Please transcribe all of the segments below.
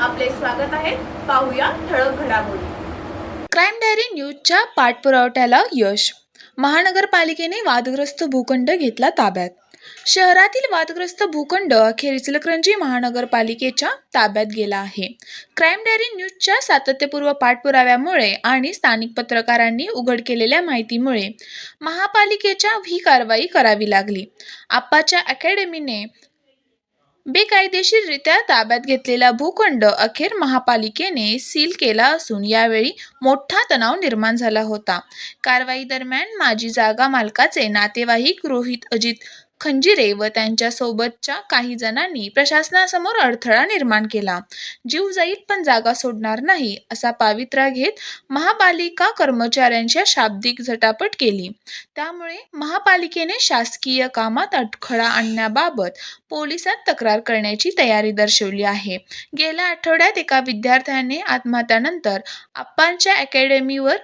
आपले स्वागत आहे. पाहूया ठळक घडामोडी. क्राईम डायरी न्यूजच्या पाठपुरावठ्याला यश. महानगरपालिकेने वादग्रस्त भूखंड घेतला ताब्यात. शहरातील वादग्रस्त भूखंड अखेर इचलकरंजी महानगरपालिकेच्या ताब्यात गेला आहे. क्राईम डायरी न्यूजच्या सातत्यपूर्व पाठपुराव्यामुळे आणि स्थानिक पत्रकारांनी उघड केलेल्या माहितीमुळे महापालिकेच्या ही कारवाई करावी लागली. आप्पाच्या अकॅडमीने बेकायदेशीररित्या ताब्यात घेतलेला भूखंड अखेर महापालिकेने सील केला असून यावेळी मोठा तणाव निर्माण झाला होता. कारवाई दरम्यान माजी जागा मालकाचे नातेवाईक रोहित अजित खंजिरे व त्यांच्यासोबतच्या काही जणांनी प्रशासनासमोर अडथळा निर्माण केला. जीव जाईल पण जागा सोडणार नाही असा पावित्रा घेत महापालिका कर्मचाऱ्यांच्या शाब्दिक झटापट केली. त्यामुळे महापालिकेने शासकीय कामात अडथळा आणण्याबाबत पोलिसात तक्रार करण्याची तयारी दर्शवली आहे. गेल्या आठवड्यात एका विद्यार्थ्याने आत्महत्यानंतर आप्पांच्या अकॅडमीवर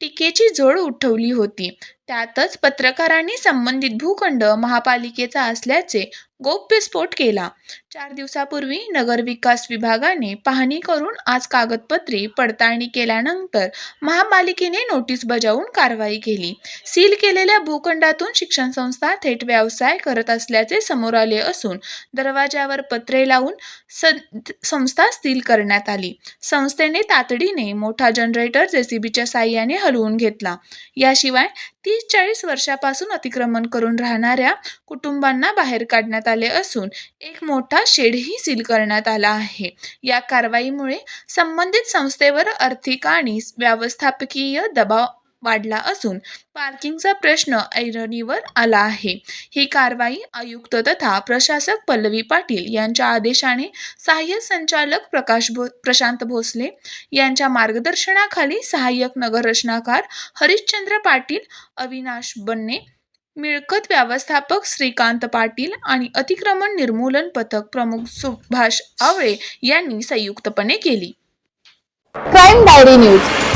टीकेची झोड उठवली होती. त्यातच पत्रकारांनी संबंधित भूखंड महापालिकेचा असल्याचे गौप्यस्फोट केला. चार दिवसापूर्वी नगरविकास विभागाने पाहणी करून आज कागदपत्रे पडताळणी केल्यानंतर महापालिकेने नोटीस बजावून कारवाई केली. सील केलेल्या भूखंडातून शिक्षण संस्था थेट व्यवसाय करत असल्याचे समोर आले असून दरवाजावर पत्रे लावून स- संस्था सील करण्यात आली. संस्थेने तातडीने मोठा जनरेटर जेसीबीच्या साह्याने हलवून घेतला. याशिवाय ती तीस चाळीस वर्षापासून अतिक्रमण करून राहणाऱ्या कुटुंबांना बाहेर काढण्यात आले असून एक मोठा शेडही सील करण्यात आला आहे. या कारवाईमुळे संबंधित संस्थेवर आर्थिक आणि व्यवस्थापकीय दबाव वाढला असून पार्किंगचा प्रश्न ऐरणीवर आला आहे. ही कारवाई आयुक्त तथा प्रशासक पल्लवी पाटील यांच्या आदेशाने सहाय्यक संचालक प्रकाश भो प्रशांत भोसले यांच्या मार्गदर्शनाखाली सहाय्यक नगररचनाकार हरिश्चंद्र पाटील अविनाश बन्ने मिळकत व्यवस्थापक श्रीकांत पाटील आणि अतिक्रमण निर्मूलन पथक प्रमुख सुभाष आवळे यांनी संयुक्तपणे केली. Crime diary news.